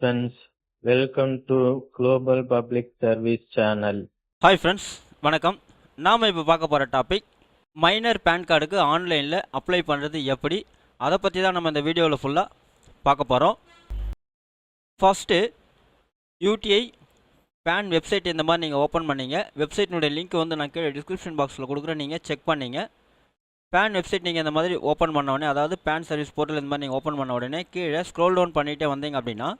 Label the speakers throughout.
Speaker 1: Friends welcome to global public service channel
Speaker 2: hi friends வணக்கம். நாம் இப்போ பார்க்க போகிற டாபிக் மைனர் பேன் கார்டுக்கு ஆன்லைனில் அப்ளை பண்ணுறது எப்படி? அதை பற்றி தான் நம்ம இந்த வீடியோவில் ஃபுல்லாக பார்க்க போகிறோம் ஃபஸ்ட்டு யூடிஐ பேன் வெப்சைட் இந்த மாதிரி நீங்கள் ஓப்பன் பண்ணீங்க. வெப்சைட்டினுடைய லிங்க் வந்து நான் கீழே டிஸ்கிரிப்ஷன் பாக்ஸில் கொடுக்குறேன். நீங்கள் செக் பண்ணீங்க. பேன் வெப்சைட் நீங்கள் இந்த மாதிரி ஓப்பன் பண்ண உடனே அதாவது பேன் சர்வீஸ் போர்ட்டல் இந்த மாதிரி நீங்கள் ஓப்பன் பண்ண உடனே கீழே ஸ்க்ரோல் டவுன் பண்ணிகிட்டே வந்தீங்க அப்படின்னா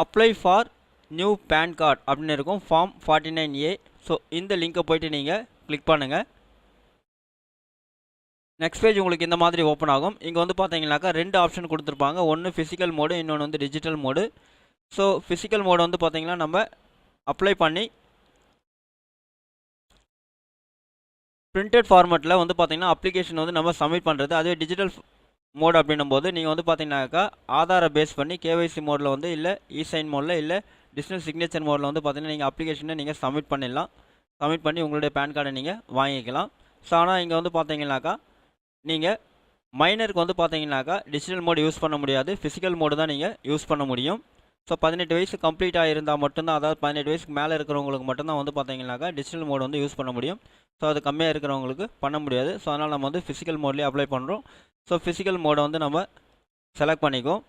Speaker 2: apply for new PAN card அப்படின்னு இருக்கும். Form forty nine A so இந்த லிங்கை போயிட்டு நீங்கள் கிளிக் பண்ணுங்கள் நெக்ஸ்ட் பேஜ் உங்களுக்கு இந்த மாதிரி ஓப்பன் ஆகும். இங்கே வந்து பார்த்தீங்கன்னாக்கா ரெண்டு ஆப்ஷன் கொடுத்துருப்பாங்க. ஒன்று ஃபிசிக்கல் மோடு இன்னொன்று வந்து digital mode so physical mode வந்து பார்த்தீங்கன்னா நம்ம அப்ளை பண்ணி பிரிண்டட் ஃபார்மேட்டில் வந்து பார்த்தீங்கன்னா அப்ளிகேஷன் வந்து நம்ம சப்மிட் பண்ணுறது அதுவே டிஜிட்டல் மோட் அப்படின்னும் போது நீங்கள் வந்து பார்த்தீங்கன்னாக்கா ஆதாரை பேஸ் பண்ணி கேவைசி மோடில் வந்து இல்லை இசைன் மோடில் இல்லை டிஜிட்டல் சிக்னேச்சர் மோடில் வந்து பார்த்தீங்கன்னா நீங்கள் அப்ளிகேஷனை நீங்கள் சப்மிட் பண்ணிடலாம். சப்மிட் பண்ணி உங்களுடைய பேன் கார்டை நீங்கள் வாங்கிக்கலாம். ஸோ ஆனால் இங்கே வந்து பார்த்தீங்கன்னாக்கா நீங்கள் மைனருக்கு வந்து பார்த்தீங்கன்னாக்கா டிஜிட்டல் மோடு யூஸ் பண்ண முடியாது. ஃபிசிக்கல் மோடு தான் நீங்கள் யூஸ் பண்ண முடியும். ஸோ பதினெட்டு வயசு கம்ப்ளீட் ஆகிருந்தால் மட்டும்தான் அதாவது பதினெட்டு வயசுக்கு மேலே இருக்கிறவங்களுக்கு மட்டும்தான் வந்து பார்த்தீங்கன்னாக்கா டிஜிட்டல் மோடு வந்து யூஸ் பண்ண முடியும். ஸோ அது கம்மியாக இருக்கிறவங்களுக்கு பண்ண முடியாது. ஸோ அதனால் நம்ம வந்து ஃபிசிக்கல் மோட்லேயே அப்ளை பண்ணுறோம் ஸோ ஃபிசிக்கல் மோடை வந்து நம்ம செலக்ட் பண்ணிக்குவோம்.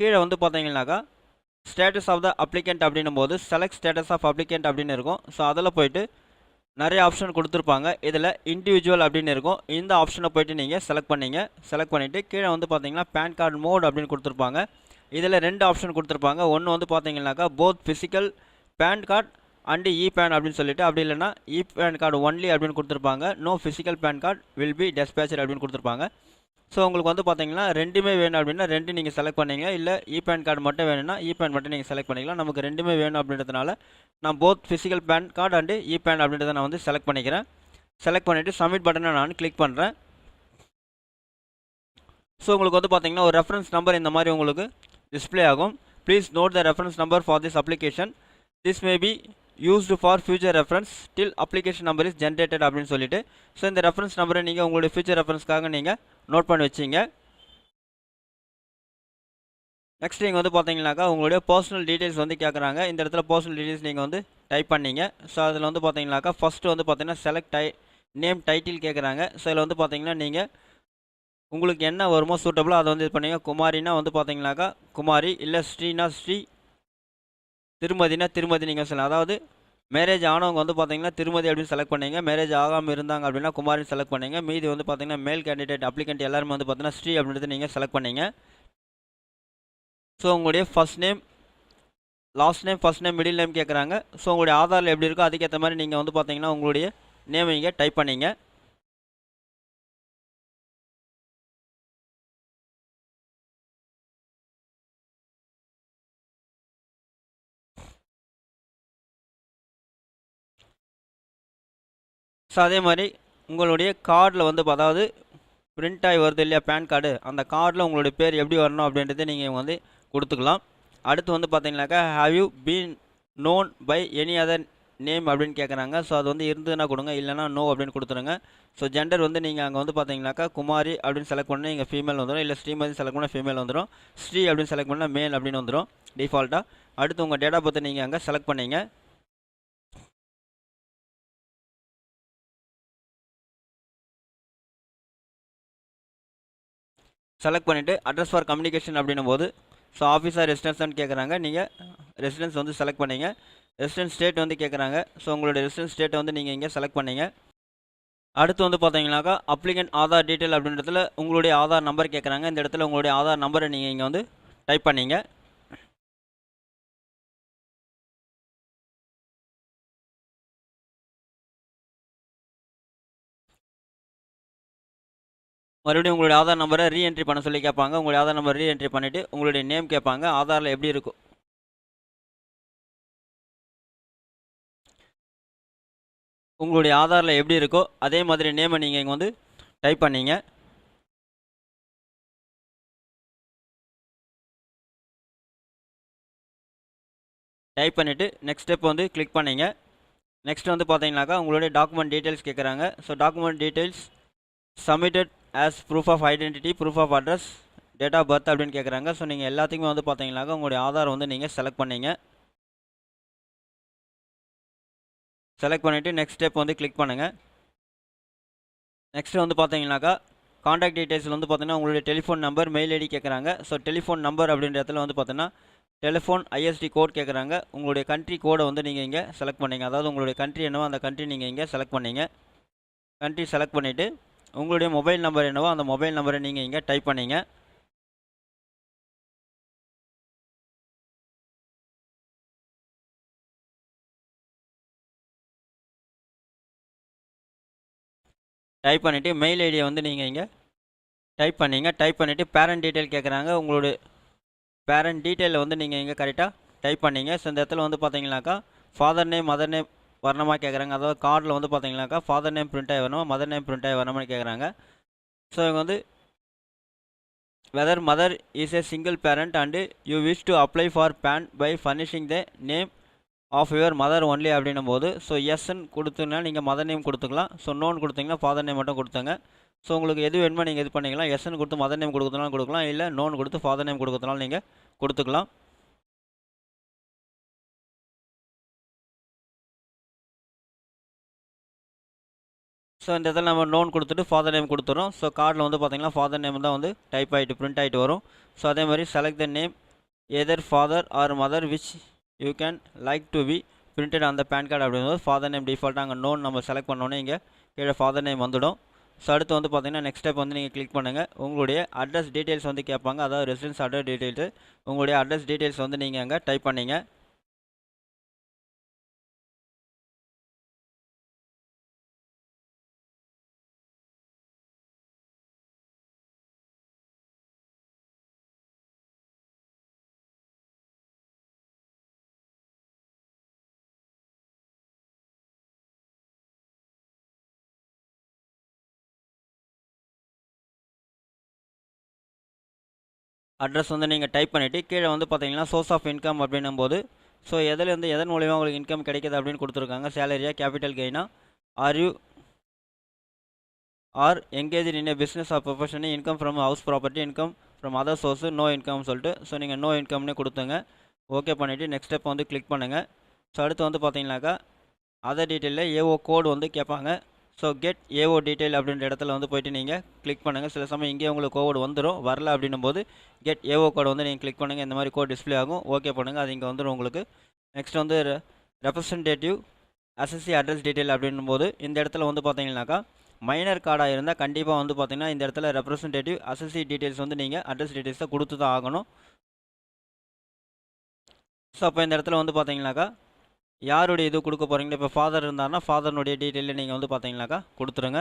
Speaker 2: கீழே வந்து பார்த்தீங்கன்னாக்கா ஸ்டேட்டஸ் ஆஃப் த அப்ளிகண்ட் அப்படின்னும் போது செலக்ட் ஸ்டேட்டஸ் ஆஃப் அப்ளிகண்ட் அப்படின்னு இருக்கும். ஸோ அதில் போயிட்டு நிறைய ஆப்ஷன் கொடுத்துருப்பாங்க. இதில் இண்டிவிஜுவல் அப்படின்னு இருக்கும். இந்த ஆப்ஷனை போயிட்டு நீங்கள் செலக்ட் பண்ணிங்க. செலக்ட் பண்ணிவிட்டு கீழே வந்து பார்த்தீங்கன்னா பேன் கார்டு மோட் அப்படின்னு கொடுத்துருப்பாங்க. இதில் ரெண்டு ஆப்ஷன் கொடுத்துருப்பாங்க. ஒன்று வந்து பார்த்தீங்கன்னாக்கா both physical PAN card and e e PAN அப்படின்னு சொல்லிட்டு அப்படி இல்லைன்னா இ பேன் கார்டு ஒன்லி அப்படின்னு கொடுத்துருப்பாங்க. No physical PAN card will be dispatched அப்படின்னு கொடுத்துருப்பாங்க. ஸோ உங்களுக்கு வந்து பார்த்தீங்கன்னா ரெண்டுமே வேணும் அப்படின்னா ரெண்டு நீங்கள் செலக்ட் பண்ணீங்க. இல்லை இ பேன் கார்டு மட்டும் வேணும்னா e இ பேன் மட்டும் நீங்கள் செலக்ட் பண்ணிக்கலாம். நமக்கு ரெண்டுமே வேணும் அப்படின்றதுனால நான் both physical PAN card and e PAN அப்படின்றத நான் வந்து செலக்ட் பண்ணிக்கிறேன். செலக்ட் பண்ணிவிட்டு சப்மிட் பட்டனை நான் கிளிக் பண்ணுறேன் ஸோ உங்களுக்கு வந்து பார்த்தீங்கன்னா ஒரு ரெஃபரன்ஸ் நம்பர் இந்த மாதிரி உங்களுக்கு டிஸ்பிளே ஆகும். Please note the reference number for this application this may be used for future reference till application number is generated அப்படின்னு சொல்லிட்டு ஸோ இந்த ரெஃபரன்ஸ் நம்பரை நீங்கள் உங்களுடைய ஃபியூச்சர் ரெஃபரன்ஸ்க்காக நீங்கள் நோட் பண்ணி வச்சிங்க. நெக்ஸ்ட் நீங்கள் வந்து பார்த்தீங்கன்னாக்கா உங்களுடைய பர்சனல் டீட்டெயில்ஸ் வந்து கேட்குறாங்க இந்த இடத்துல பர்சனல் டீட்டெயில்ஸ் நீங்கள் வந்து டைப் பண்ணீங்க. ஸோ அதில் வந்து பார்த்தீங்கன்னாக்கா ஃபஸ்ட்டு வந்து பார்த்தீங்கன்னா செலக்ட் டை நேம் டைட்டில் கேட்குறாங்க ஸோ இதில் வந்து பார்த்தீங்கன்னா நீங்கள் உங்களுக்கு என்ன வருமோ சூட்டபுளோ அதை வந்து இது பண்ணீங்க. குமாரினா வந்து பார்த்தீங்கன்னாக்கா குமாரி இல்லை ஸ்ரீனா ஸ்ரீ திருமதினா திருமதி நீங்கள் சொல்லலாம் அதாவது மேரேஜ் ஆனவங்க வந்து பார்த்தீங்கன்னா திருமதி அப்படின்னு செலக்ட் பண்ணீங்க மேரேஜ் ஆகாமல் இருந்தாங்க அப்படின்னா குமாரின்னு செலக்ட் பண்ணீங்க மீதி வந்து பார்த்தீங்கன்னா மேல் கேண்டிடேட் அப்ளிகண்ட் எல்லாருமே வந்து பார்த்தீங்கன்னா ஸ்ரீ அப்படின்றது நீங்கள் செலக்ட் பண்ணீங்க. ஸோ உங்களுடைய first name last name first name middle name கேட்குறாங்க ஸோ உங்களுடைய ஆதாரில் எப்படி இருக்கோ அதுக்கேற்ற மாதிரி நீங்கள் வந்து பார்த்தீங்கன்னா உங்களுடைய நேம் இங்கே டைப் பண்ணீங்க. ஸோ அதே மாதிரி உங்களுடைய கார்டில் வந்து அதாவது பிரிண்ட் ஆகி வருது இல்லையா பேன் கார்டு அந்த கார்டில் உங்களுடைய பேர் எப்படி வரணும் அப்படின்றத நீங்கள் வந்து கொடுத்துக்கலாம். அடுத்து வந்து பார்த்தீங்கன்னாக்கா have you been known by any other name அப்படின்னு கேட்குறாங்க. ஸோ அது வந்து இருந்ததுன்னா கொடுங்க இல்லைனா நோ அப்படின்னு கொடுத்துருங்க. ஸோ ஜெண்டர் வந்து நீங்கள் அங்கே வந்து பார்த்தீங்கன்னாக்கா குமாரி அப்படின்னு செலக்ட் பண்ணி இங்கே ஃபீமேல் வந்துடும் இல்லை ஸ்ரீமதி செலக்ட் பண்ணால் ஃபீமேல் வந்துடும் ஸ்ரீ அப்படின்னு செலக்ட் பண்ணால் மேல் அப்படின்னு வந்துடும் டிஃபால்ட்டாக அடுத்து உங்கள் டேட் ஆஃப் பர்த் நீங்கள் அங்கே செலக்ட் பண்ணிங்க. செலக்ட் பண்ணிவிட்டு அட்ரஸ் ஃபார் கம்யூனிகேஷன் அப்படின்னும் போது ஸோ ஆஃபீஸாக ரெசிடென்ஸ்னு கேட்குறாங்க நீங்கள் ரெசிடென்ஸ் வந்து செலக்ட் பண்ணிங்க. ரெசிடென்ஸ் ஸ்டேட் வந்து கேட்குறாங்க ஸோ உங்களோட ரெசிடென்ஸ் ஸ்டேட்டை வந்து நீங்கள் இங்கே செலக்ட் பண்ணிங்க. அடுத்து வந்து பார்த்தீங்கன்னாக்கா அப்ளிகண்ட் ஆதார் டீட்டெயில் அப்படின்றதுல உங்களுடைய ஆதார் நம்பர் கேட்குறாங்க இந்த இடத்துல உங்களுடைய ஆதார் நம்பரை நீங்கள் இங்கே வந்து டைப் பண்ணீங்க. மறுபடியும் உங்களுடைய ஆதார் நம்பரை ரீஎன்ட்ரி பண்ண சொல்லி கேட்பாங்க. உங்களுடைய ஆதார் நம்பர் ரீஎன்ட்ரி பண்ணிவிட்டு உங்களுடைய நேம் கேட்பாங்க. ஆதாரில் எப்படி இருக்கும்? உங்களுடைய ஆதாரில் எப்படி இருக்கோ அதே மாதிரி நேமை நீங்கள் இங்கே வந்து டைப் பண்ணிங்க. டைப் பண்ணிவிட்டு நெக்ஸ்ட் ஸ்டெப் வந்து கிளிக் பண்ணிங்க. நெக்ஸ்ட் வந்து பார்த்தீங்கன்னாக்கா உங்களுடைய டாக்குமெண்ட் டீட்டெயில்ஸ் கேட்குறாங்க. So document details submitted as proof of identity proof of address date of birth அப்படின்னு கேட்குறாங்க ஸோ நீங்கள் எல்லாத்துக்குமே வந்து பார்த்தீங்கன்னாக்கா உங்களுடைய ஆதார் வந்து நீங்கள் செலக்ட் பண்ணீங்க. செலக்ட் பண்ணிவிட்டு நெக்ஸ்ட் ஸ்டெப் வந்து கிளிக் பண்ணுங்கள் நெக்ஸ்ட் வந்து பார்த்தீங்கன்னாக்கா காண்டாக்ட் டீட்டெயில்ஸில் வந்து பார்த்தீங்கன்னா உங்களுடைய டெலிஃபோன் நம்பர் மெயில் ஐடி கேட்குறாங்க ஸோ டெலிஃபோன் நம்பர் அப்படின்ற இடத்துல வந்து பார்த்தீங்கன்னா டெலிஃபோன் ஐஎஸ்டி கோட் கேட்குறாங்க உங்களுடைய கண்ட்ரி கோடை வந்து நீங்கள் இங்கே செலக்ட் பண்ணீங்க. அதாவது உங்களுடைய கண்ட்ரி என்னவோ அந்த கண்ட்ரி நீங்கள் இங்கே செலக்ட் பண்ணிங்க. கண்ட்ரி செலக்ட் பண்ணிவிட்டு உங்களுடைய மொபைல் நம்பர் என்னவோ அந்த மொபைல் நம்பரை நீங்கள் இங்கே டைப் பண்ணிங்க. டைப் பண்ணிவிட்டு மெயில் ஐடியை வந்து நீங்கள் இங்கே டைப் பண்ணிங்க. டைப் பண்ணிவிட்டு பேரண்ட் டீட்டெயில் கேட்குறாங்க உங்களோட பேரண்ட் டீட்டெயிலில் வந்து நீங்கள் இங்கே கரெக்டாக டைப் பண்ணீங்க. ஸோ இந்த இடத்துல வந்து பார்த்தீங்கன்னாக்கா ஃபாதர் நேம் மதர் நேம் வரணுமா கேட்குறாங்க அதாவது கார்டில் வந்து பார்த்தீங்கன்னாக்கா ஃபாதர் நேம் பிரிண்ட் ஆகி வரணுமா மதர் நேம் பிரிண்ட் ஆகி வரணும்னு கேட்குறாங்க ஸோ இவங்க வந்து whether mother is a single parent and you wish to apply for PAN by furnishing the name of your mother only அப்படின்னும் போது ஸோ எஸ்ன்னு கொடுத்தீங்கன்னா நீங்கள் மதர் நேம் கொடுத்துக்கலாம். ஸோ நோன் கொடுத்தீங்கன்னா ஃபாதர் நேம் மட்டும் கொடுத்துங்க. ஸோ உங்களுக்கு எது வேணுமோ நீங்கள் இது பண்ணிக்கலாம். எஸ்ன்னு கொடுத்து மதர் நேம் கொடுக்குறதுனாலும் கொடுக்கலாம். இல்லை நோன் கொடுத்து ஃபாதர் நேம் கொடுக்குறதுனாலும் நீங்கள் கொடுத்துக்கலாம். ஸோ இந்த இடத்துல நம்ம நோன் கொடுத்துட்டு ஃபாதர் நேம் கொடுத்துறோம். ஸோ கார்டில் வந்து பார்த்தீங்கன்னா ஃபாதர் நேம் தான் வந்து டைப் ஆகிட்டு பிரிண்ட் ஆகிட்டு வரும். ஸோ அதே மாதிரி select the name either father or mother which you can like to be printed அந்த பேன் கார்டு அப்படிங்கிறது ஃபாதர் நேம் டிஃபால்ட்டாக அங்கே நோன் நம்ம செலக்ட் பண்ணோன்னே இங்கே கீழே ஃபாதர் நேம் வந்துடும். ஸோ அடுத்து வந்து பார்த்தீங்கன்னா நெக்ஸ்ட் ஸ்டெப் வந்து நீங்கள் கிளிக் பண்ணுங்கள் உங்களுடைய அட்ரஸ் டீட்டெயில்ஸ் வந்து கேட்பாங்க. அதாவது ரெசிடென்ஸ் அட்ரஸ் டீட்டெயில்ஸு உங்களுடைய அட்ரஸ் டீட்டெயில்ஸ் வந்து நீங்கள் அங்கே டைப் பண்ணிங்க. அட்ரஸ் வந்து நீங்கள் டைப் பண்ணிவிட்டு கீழே வந்து பார்த்தீங்கன்னா சோர்ஸ் ஆஃப் இன்கம் அப்படின்னும் போது ஸோ எதுலேருந்து எதன் மூலிமா உங்களுக்கு இன்கம் கிடைக்கிது அப்படின்னு கொடுத்துருக்காங்க. சேலரியாக capital கெயினா are you are engage in a business or profession income from house property income from other source no income சொல்லிட்டு ஸோ நீங்கள் நோ இன்கம்னே கொடுத்துங்க. ஓகே பண்ணிவிட்டு நெக்ஸ்ட் ஸ்டெப் வந்து கிளிக் பண்ணுங்கள் ஸோ அடுத்து வந்து பார்த்தீங்கன்னாக்கா அதர் டீட்டெயிலில் ஏஓ கோடு வந்து கேட்பாங்க. ஸோ கெட் ஏஓ டீட்டெயில் அப்படின்ற இடத்துல வந்து போயிட்டு நீங்கள் கிளிக் பண்ணுங்கள் சில சமயம் இங்கே உங்களுக்கு கோடு வந்துடும் வரல அப்படின்னும் போது கெட் ஏஓ கோடு வந்து நீங்கள் கிளிக் பண்ணுங்கள் இந்த மாதிரி கோட் டிஸ்ப்ளே ஆகும். ஓகே பண்ணுங்கள் அது இங்கே வந்துடும் உங்களுக்கு. நெக்ஸ்ட் வந்து ரெப்ரசன்டேட்டிவ் அசசி அட்ரஸ் டீட்டெயில் அப்படின்னும் போது இந்த இடத்துல வந்து பார்த்தீங்கன்னாக்கா மைனர் கார்டாக இருந்தால் கண்டிப்பாக வந்து பார்த்தீங்கன்னா இந்த இடத்துல ரெப்ரசன்டேட்டிவ் அசசி டீட்டெயில்ஸ் வந்து நீங்கள் அட்ரஸ் டீட்டெயில்ஸை கொடுத்து தான் ஆகணும். ஸோ அப்போ இந்த இடத்துல வந்து பார்த்தீங்கன்னாக்கா யாருடைய இது கொடுக்க போகிறீங்களோ இப்போ ஃபாதர் இருந்தாருன்னா ஃபாதர்னுடைய டீட்டெயிலில் நீங்கள் வந்து பார்த்தீங்கன்னாக்கா கொடுத்துருங்க.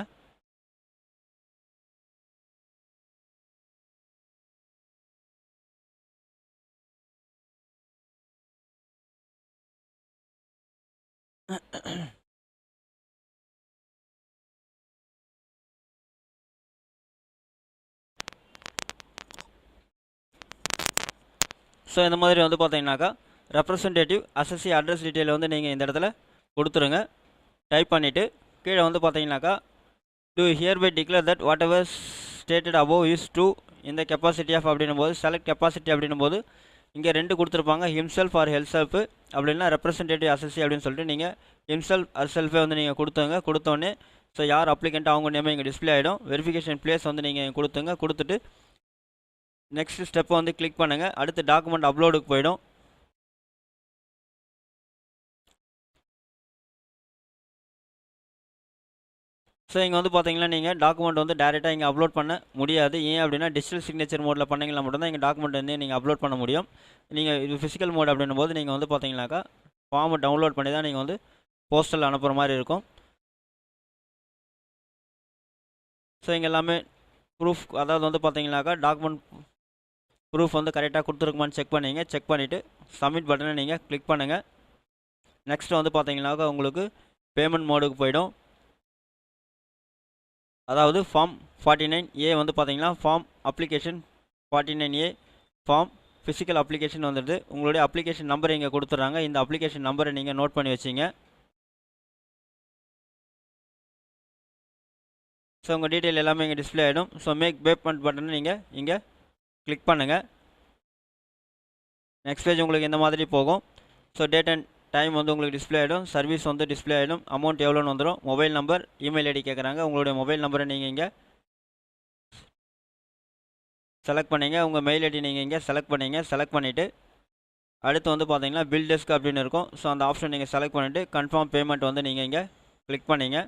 Speaker 2: ஸோ இந்த மாதிரி வந்து பார்த்தீங்கன்னாக்கா ரெப்ரசன்டேட்டிவ் அசசி அட்ரஸ் டீட்டெயில் வந்து நீங்கள் இந்த இடத்துல கொடுத்துருங்க. டைப் பண்ணிவிட்டு கீழே வந்து பார்த்தீங்கன்னாக்கா to here by declare that what stated above is to இந்த கெப்பாசிட்டி ஆஃப் அப்படின்னும் போது செலக்ட் கெப்பாசிட்டி அப்படின்னும் போது இங்கே ரெண்டு கொடுத்துருப்பாங்க. ஹிம்செல்ஃப் ஆர் ஹெல்ப் செல்ஃப் அப்படின்னா ரெப்ரசன்டேட்டிவ் அசசி அப்படின்னு சொல்லிட்டு நீங்கள் ஹிம்செல்ஃப் அர் செல்ஃபே வந்து நீங்கள் கொடுத்துங்க கொடுத்தோன்னே ஸோ யார் அப்ளிகண்ட் அவங்க நேமே இங்கே டிஸ்ப்ளே ஆகிடும் வெரிஃபிகேஷன் பிளேஸ் வந்து நீங்கள் கொடுத்துங்க கொடுத்துட்டு நெக்ஸ்ட் ஸ்டெப்பை வந்து கிளிக் பண்ணுங்கள் அடுத்து டாக்குமெண்ட் அப்லோடுக்கு போயிடும். ஸோ இங்கே வந்து பார்த்தீங்கன்னா நீங்கள் டாக்குமெண்ட் வந்து டேரெக்டாக இங்கே அப்லோட் பண்ண முடியாது. ஏன் அப்படின்னா டிஜிட்டல் சிக்னேச்சர் மோடில் பண்ணிங்கன்னா மட்டும்தான் இங்கே டாக்குமெண்ட் வந்து நீங்கள் அப்லோட் பண்ண முடியும். நீங்கள் இது ஃபிசிக்கல் மோட் அப்படின்னும் போது நீங்கள் வந்து பார்த்தீங்கன்னாக்கா ஃபார்மை டவுன்லோட் பண்ணி தான் நீங்கள் வந்து போஸ்டல் அனுப்புகிற மாதிரி இருக்கும். ஸோ இங்கே எல்லாமே ப்ரூஃப் அதாவது வந்து பார்த்தீங்கன்னாக்கா டாக்குமெண்ட் ப்ரூஃப் வந்து கரெக்டாக கொடுத்துருக்குமான்னு செக் பண்ணிங்க. செக் பண்ணிவிட்டு சப்மிட் பட்டனை நீங்கள் கிளிக் பண்ணுங்கள் நெக்ஸ்ட் வந்து பார்த்தீங்கன்னாக்கா உங்களுக்கு பேமெண்ட் மோடுக்கு போயிடும். அதாவது ஃபார்ம் ஃபார்ட்டி நைன் ஏ வந்து பார்த்தீங்கன்னா form application forty nine A form physical application வந்துடுது. உங்களுடைய அப்ளிகேஷன் நம்பர் இங்கே கொடுத்துட்றாங்க. இந்த அப்ளிகேஷன் நம்பரை நீங்கள் நோட் பண்ணி வச்சிங்க. ஸோ உங்கள் டீட்டெயில் எல்லாமே இங்கே டிஸ்ப்ளே ஆகிடும் ஸோ மேக் பேமெண்ட் பட்டனை நீங்கள் இங்கே கிளிக் பண்ணுங்கள் நெக்ஸ்ட் பேஜ் உங்களுக்கு இந்த மாதிரி போகும்? ஸோ டேட் அண்ட் டைம் வந்து உங்களுக்கு டிஸ்ப்ளே ஆகிடும் சர்வீஸ் வந்து டிஸ்ப்ளே ஆகிடும் அமௌண்ட் எவ்வளோன்னு வந்துடும் மொபைல் நம்பர் இமெயில் ஐடி கேட்குறாங்க உங்களுடைய மொபைல் நம்பரை நீங்கள் இங்கே செலக்ட் பண்ணிங்க. உங்கள் மெயில் ஐடி நீங்கள் இங்கே செலக்ட் பண்ணிங்க. செலக்ட் பண்ணிவிட்டு அடுத்து வந்து பார்த்தீங்கன்னா பில் டெஸ்க் அப்படின்னு இருக்கும். ஸோ அந்த ஆப்ஷன் நீங்கள் செலக்ட் பண்ணிவிட்டு கன்ஃபார்ம் பேமெண்ட் வந்து நீங்கள் இங்கே கிளிக் பண்ணிங்க.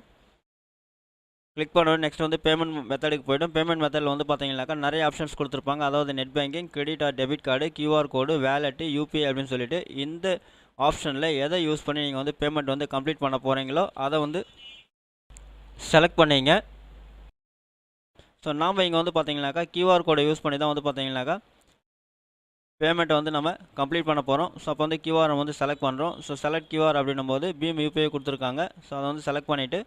Speaker 2: கிளிக் பண்ணோட நெக்ஸ்ட் வந்து பேமெண்ட் மெத்தடுக்கு போய்டும். பேமெண்ட் மெத்தடில் வந்து பார்த்தீங்கன்னாக்கா நிறைய ஆப்ஷன்ஸ் கொடுத்துருப்பாங்க. அதாவது net banking credit or debit card QR code wallet UPI அப்படின்னு சொல்லிட்டு இந்த ஆப்ஷனில் எதை யூஸ் பண்ணி நீங்கள் வந்து பேமெண்ட் வந்து கம்ப்ளீட் பண்ண போகிறீங்களோ அதை வந்து செலக்ட் பண்ணீங்க. ஸோ நாம் இங்கே வந்து பார்த்தீங்கன்னாக்கா கியூஆர் கோடை யூஸ் பண்ணி தான் வந்து பார்த்தீங்கன்னாக்கா பேமெண்ட்டை வந்து நம்ம கம்ப்ளீட் பண்ண போகிறோம் ஸோ அப்போ வந்து கியூஆர் வந்து செலக்ட் பண்ணுறோம் ஸோ செலக்ட் கியூஆர் அப்படின்னும் போது பீம் யூபிஐ கொடுத்துருக்காங்க. ஸோ அதை வந்து செலக்ட் பண்ணிவிட்டு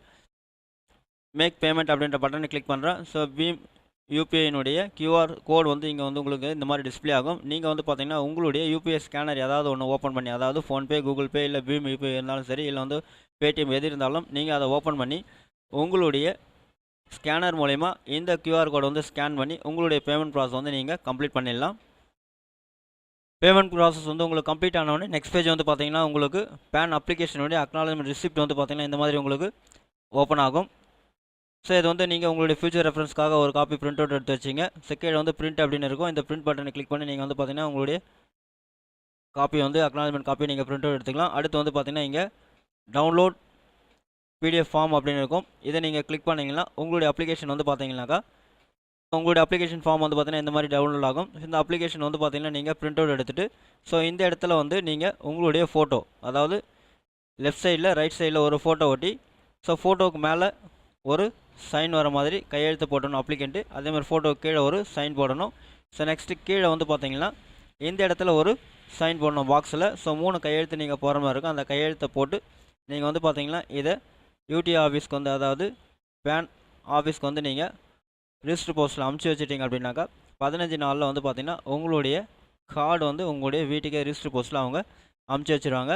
Speaker 2: மேக் பேமெண்ட் அப்படின்ற பட்டனை கிளிக் பண்ணுறேன் ஸோ பீம் யூபிஐனுடைய கியூஆர் கோட் வந்து இங்கே வந்து உங்களுக்கு இந்த மாதிரி டிஸ்ப்ளே ஆகும். நீங்கள் வந்து பார்த்தீங்கன்னா உங்களுடைய யூபிஐ ஸ்கேனர் ஏதாவது ஒன்று ஓப்பன் பண்ணி அதாவது ஃபோன்பே கூகுள் பே இல்லை பீம் யூபிஐ இருந்தாலும் சரி இல்லை வந்து பேடிஎம் எது இருந்தாலும் நீங்கள் அதை ஓப்பன் பண்ணி உங்களுடைய ஸ்கேனர் மூலயமா இந்த கியூஆர் கோடை வந்து ஸ்கேன் பண்ணி உங்களுடைய பேமெண்ட் ப்ராசஸ் வந்து நீங்கள் கம்ப்ளீட் பண்ணிடலாம். பேமெண்ட் ப்ராசஸ் வந்து உங்களுக்கு கம்ப்ளீட் ஆனவொடனே நெக்ஸ்ட் பேஜ் வந்து பார்த்தீங்கன்னா உங்களுக்கு பேன் அப்ளிகேஷனுடைய அக்னாலஜ்மெண்ட் ரிசிப்ட் வந்து பார்த்தீங்கன்னா இந்த மாதிரி உங்களுக்கு ஓப்பன் ஆகும். ஸோ இது வந்து நீங்கள் உங்களுடைய ஃபியூச்சர் ரெஃபரன்ஸ்க்காக ஒரு காப்பி பிரிண்ட் அவுட் எடுத்து வச்சிங்க. செகண்ட் வந்து பிரிண்ட் அப்படின்னு இருக்கும். இந்த பிரிண்ட் பட்டனை கிளிக் பண்ணி நீங்கள் வந்து பார்த்தீங்கன்னா உங்களுடைய காப்பி வந்து அக்னாலஜ்மெண்ட் காப்பி நீங்கள் பிரிண்ட் அவுட் எடுத்துக்கலாம். அடுத்து வந்து பார்த்தீங்கன்னா இங்கே டவுன்லோட் பிடிஎஃப் ஃபார்ம் அப்படின்னு இருக்கும். இதை நீங்கள் கிளிக் பண்ணிங்கன்னா உங்களுடைய அப்ளிகேஷன் வந்து பார்த்தீங்கன்னாக்கா உங்களுடைய அப்ளிகேஷன் ஃபார்ம் வந்து பார்த்தீங்கன்னா இந்த மாதிரி டவுன்லோட் ஆகும். இந்த அப்ளிகேஷன் வந்து பார்த்தீங்கன்னா நீங்கள் பிரிண்ட் அவுட் எடுத்துகிட்டு ஸோ இந்த இடத்துல வந்து நீங்கள் உங்களுடைய ஃபோட்டோ அதாவது லெஃப்ட் சைடில் ரைட் சைடில் ஒரு ஃபோட்டோ ஒட்டி ஸோ ஃபோட்டோவுக்கு மேலே ஒரு சைன் வர மாதிரி கையெழுத்து போடணும் அப்ளிகண்ட்டு அதே மாதிரி ஃபோட்டோ கீழே ஒரு சைன் போடணும். ஸோ நெக்ஸ்ட்டு கீழே வந்து பார்த்தீங்கன்னா இந்த இடத்துல ஒரு சைன் போடணும் பாக்ஸில் ஸோ மூணு கையெழுத்து நீங்கள் போகிற மாதிரி இருக்கும். அந்த கையெழுத்தை போட்டு நீங்கள் வந்து பார்த்தீங்கன்னா இதை யூடி ஆஃபீஸ்க்கு வந்து அதாவது பேன் ஆஃபீஸ்க்கு வந்து நீங்கள் ரிஜிஸ்டர் போஸ்ட்டில் அமுச்சு வச்சிட்டிங்க அப்படின்னாக்கா பதினஞ்சு நாளில் வந்து பார்த்திங்கன்னா உங்களுடைய கார்டு வந்து உங்களுடைய வீட்டுக்கே ரிஜிஸ்டர் போஸ்ட்டில் அவங்க அமுச்சு வச்சுருவாங்க.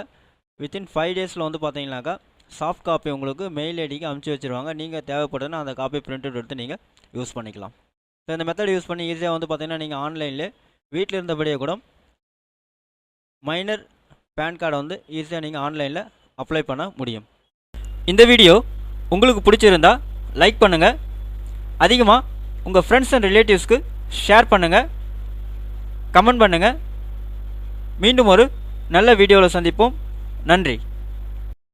Speaker 2: வித்தின் ஃபைவ் டேஸில் வந்து பார்த்தீங்கன்னாக்கா சாஃப்ட் காப்பி உங்களுக்கு மெயில் ஐடிக்கு அமுச்சு வச்சுருவாங்க. நீங்கள் தேவைப்படுதுன்னா அந்த காப்பி பிரிண்ட் எடுத்து நீங்கள் யூஸ் பண்ணிக்கலாம். ஸோ இந்த மெத்தட் யூஸ் பண்ணி ஈஸியாக வந்து பார்த்தீங்கன்னா நீங்கள் ஆன்லைனில் வீட்டில் இருந்தபடியே கூட மைனர் பேன் கார்டை வந்து ஈஸியாக நீங்கள் ஆன்லைனில் அப்ளை பண்ண முடியும். இந்த வீடியோ உங்களுக்கு பிடிச்சிருந்தா லைக் பண்ணுங்கள் அதிகமாக உங்கள் ஃப்ரெண்ட்ஸ் அண்ட் ரிலேட்டிவ்ஸ்க்கு ஷேர் பண்ணுங்கள் கமெண்ட் பண்ணுங்கள் மீண்டும் ஒரு நல்ல வீடியோவில் சந்திப்போம். நன்றி.